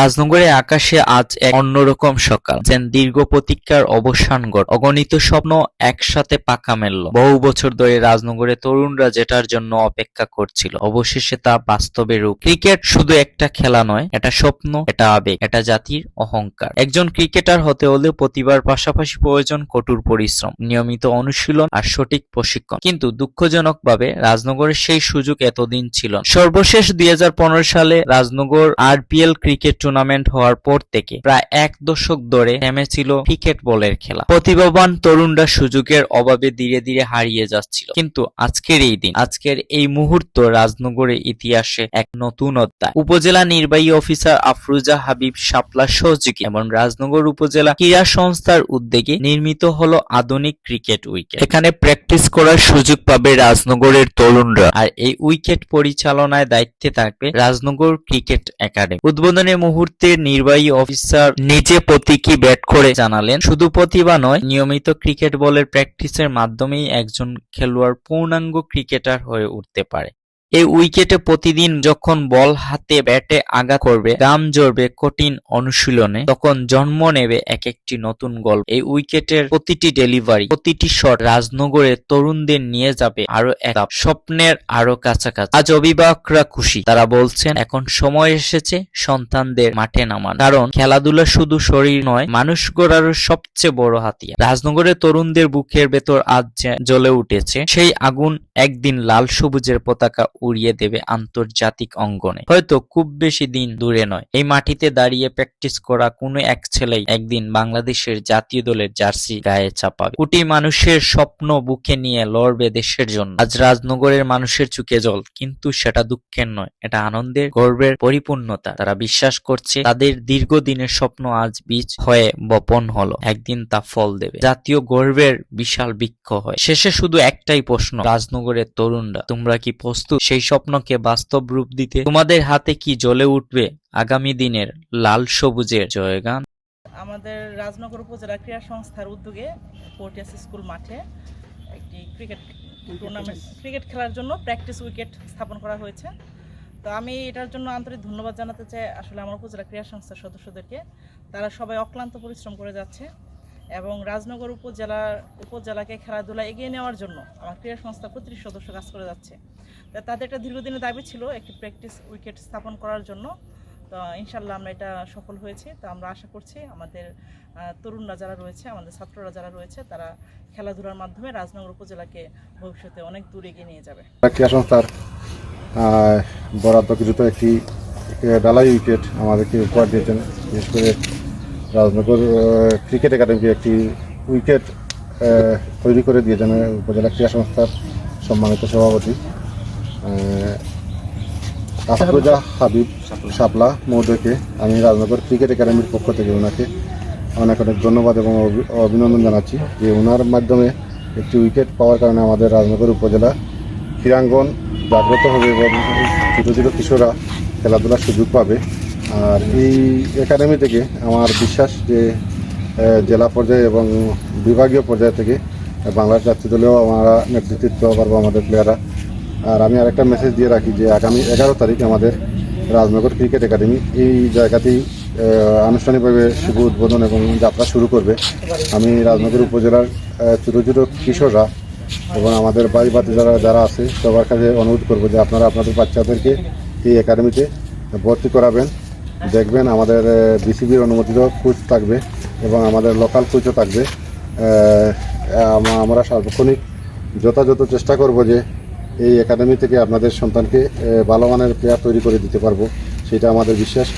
রাজনগরে আকাশে আজ এক অন্যরকম সকাল, যেন দীর্ঘ প্রতীক্ষার অবসান ঘট, অগণিত স্বপ্ন একসাথে পাকা মেলল। বহু বছর ধরে রাজনগরে তরুণরা যেটার জন্য অপেক্ষা করছিল, অবশেষে তা বাস্তবে রূপ। ক্রিকেট শুধু একটা খেলা নয়, এটা স্বপ্ন, এটা আবেগ, এটা জাতির অহংকার। একজন ক্রিকেটার হতে হলে প্রতিভার পাশাপাশি প্রয়োজন কঠোর পরিশ্রম, নিয়মিত অনুশীলন আর সঠিক প্রশিক্ষণ। কিন্তু দুঃখজনকভাবে রাজনগরের সেই সুযোগ এতদিন ছিল সর্বশেষ দুই হাজার পনেরো সালে রাজনগর আরপিএল ক্রিকেট টুর্নামেন্ট হওয়ার পর থেকে প্রায় এক দশক ধরে থেমেছিল ক্রিকেট বলের খেলা। প্রতিভাবান তরুণরা সুযোগের অভাবে ধীরে ধীরে হারিয়ে যাচ্ছিল। কিন্তু আজকের এই দিন, আজকের এই মুহূর্ত রাজনগরের ইতিহাসে এক নতুন অধ্যায়। উপজেলা নির্বাহী অফিসার আফরুজা হাবিব শাপলা সহযোগী এবং রাজনগর উপজেলা ক্রীড়া সংস্থার উদ্যোগে নির্মিত হলো আধুনিক ক্রিকেট উইকেট। এখানে প্র্যাকটিস করার সুযোগ পাবে রাজনগরের তরুণরা। আর এই উইকেট পরিচালনায় দায়িত্বে থাকবে রাজনগর ক্রিকেট একাডেমি। উদ্বোধনের মুহূর্তে নির্বাহী অফিসার নিজে প্রতীকী ব্যাট করে জানালেন। শুধু প্রতিভা নয়, নিয়মিত ক্রিকেট বলের প্র্যাকটিসের মাধ্যমেই একজন খেলোয়াড় পূর্ণাঙ্গ ক্রিকেটার হয়ে উঠতে পারে। এই উইকেটে প্রতিদিন যখন বল হাতে ব্যাটে আগা করবে গাম জড়বে কঠিন অনুশীলনে, তখন জন্ম নেবে এক একটি নতুন গল্প। এই উইকেটের প্রতিটি ডেলিভারি, প্রতিটি শট রাজনগরের তরুণদের নিয়ে যাবে আরও এক স্বপ্নের আরও কাছাকাছি। আজ অভিভাবকরা খুশি। তারা বলছেন, এখন সময় এসেছে সন্তানদের মাঠে নামান। কারণ খেলাধুলা শুধু শরীর নয়, মানুষ গড়ারও সবচেয়ে বড় হাতিয়ার। রাজনগরের তরুণদের বুকের ভেতর আজ জ্বলে উঠেছে, সেই আগুন একদিন লাল সবুজের পতাকা উড়িয়ে দেবে আন্তর্জাতিক অঙ্গনে। হয়তো খুব বেশি দিন দূরে নয়। এই মাটিতে দাঁড়িয়ে প্র্যাকটিস করা কোনো এক ছেলেই একদিন বাংলাদেশের জাতীয় দলের জার্সি গায়ে চাপাবে। কোটি মানুষের স্বপ্ন বুকে নিয়ে লড়বে দেশের জন্য। আজ রাজনগরের মানুষের চুকে জল, কিন্তু সেটা দুঃখের নয়। এটা আনন্দের, গর্বের পরিপূর্ণতা। তারা বিশ্বাস করছে তাদের দীর্ঘদিনের স্বপ্ন আজ বীজ হয়ে বপন হলো। একদিন তা ফল দেবে। জাতীয় গর্বের বিশাল বৃক্ষ হয়। শেষে শুধু একটাই প্রশ্ন, রাজনগরের তরুণরা, তোমরা কি প্রস্তুত? সেই স্বপ্নকে বাস্তব রূপ দিতে তোমাদের হাতে কি জ্বলে উঠবে আগামী দিনের লাল সবুজের জয়গান? আমাদের রাজনগর উপজেলা ক্রীড়া সংস্থার উদ্যোগে পোর্টিয়াস স্কুল মাঠে একটি ক্রিকেট টুর্নামেন্ট ক্রিকেট খেলার জন্য প্র্যাকটিস উইকেট স্থাপন করা হয়েছে। তো আমি এটার জন্য আন্তরিক ধন্যবাদ জানাতে চাই আসলে আমার উপজেলা ক্রীড়া সংস্থার সদস্যদেরকে। তারা সবাই অক্লান্ত পরিশ্রম করে যাচ্ছে। এবং রাজনগর উপজেলার উপজেলাকে খেলাধুলা এগিয়ে নেওয়ার জন্য আমার ক্রীড়া সংস্থা প্রতিটি সদস্য কাজ করে যাচ্ছে। তাদের একটা দীর্ঘদিনের দাবি ছিল একটি প্র্যাকটিস উইকেট স্থাপন করার জন্য। তো ইনশাল্লাহ আমরা এটা সফল হয়েছি। তো আমরা আশা করছি আমাদের তরুণরা যারা রয়েছে, আমাদের ছাত্ররা যারা রয়েছে, তারা খেলাধুলার মাধ্যমে রাজনগর উপজেলাকে ভবিষ্যতে অনেক দূর এগিয়ে নিয়ে যাবে। ক্রীড়া সংস্থার বরাদ্দকৃত একটি ডালাই উইকেট আমাদেরকে উপহার দিয়েছেন। বিশেষ করে রাজনগর ক্রিকেট একাডেমিকে একটি উইকেট তৈরি করে দিয়েছেন উপজেলা ক্রীড়া সংস্থার সম্মানিত সভাপতি। আফরোজা হাবিব শাপলা মহোদয়কে আমি রাজনগর ক্রিকেট একাডেমির পক্ষ থেকে ওনাকে অনেক অনেক ধন্যবাদ এবং অভিনন্দন জানাচ্ছি যে ওনার মাধ্যমে একটি উইকেট পাওয়ার কারণে আমাদের রাজনগর উপজেলা ক্রীড়াঙ্গন জাগ্রত হবে এবং ছোটো ছোটো কিশোররা খেলাধুলার সুযোগ পাবে। আর এই একাডেমি থেকে আমার বিশ্বাস যে জেলা পর্যায়ে এবং বিভাগীয় পর্যায় থেকে বাংলার জাতীয় দলেও আমরা নেতৃত্ব পারব আমাদের প্লেয়াররা আর আমি আরেকটা মেসেজ দিয়ে রাখি যে, আগামী এগারো তারিখ আমাদের রাজনগর ক্রিকেট একাডেমি এই জায়গাতেই আনুষ্ঠানিকভাবে শুভ উদ্বোধন এবং যাত্রা শুরু করবে। আমি রাজনগর উপজেলার ছোটো ছোটো কিশোররা এবং আমাদের বাড়ি বাতি যারা যারা আছে, সবার কাছে অনুরোধ করব যে আপনারা আপনাদের বাচ্চাদেরকে এই একাডেমিতে ভর্তি করাবেন। দেখবেন আমাদের বিসিবির অনুমোদিত কোচ থাকবে এবং আমাদের লোকাল কোচও থাকবে। আমরা সার্বক্ষণিক যথাযথ চেষ্টা করব যে এই একাডেমি থেকে আপনাদের সন্তানকে ভালো মানের প্লেয়ার তৈরি করে দিতে পারব, সেটা আমাদের বিশ্বাস।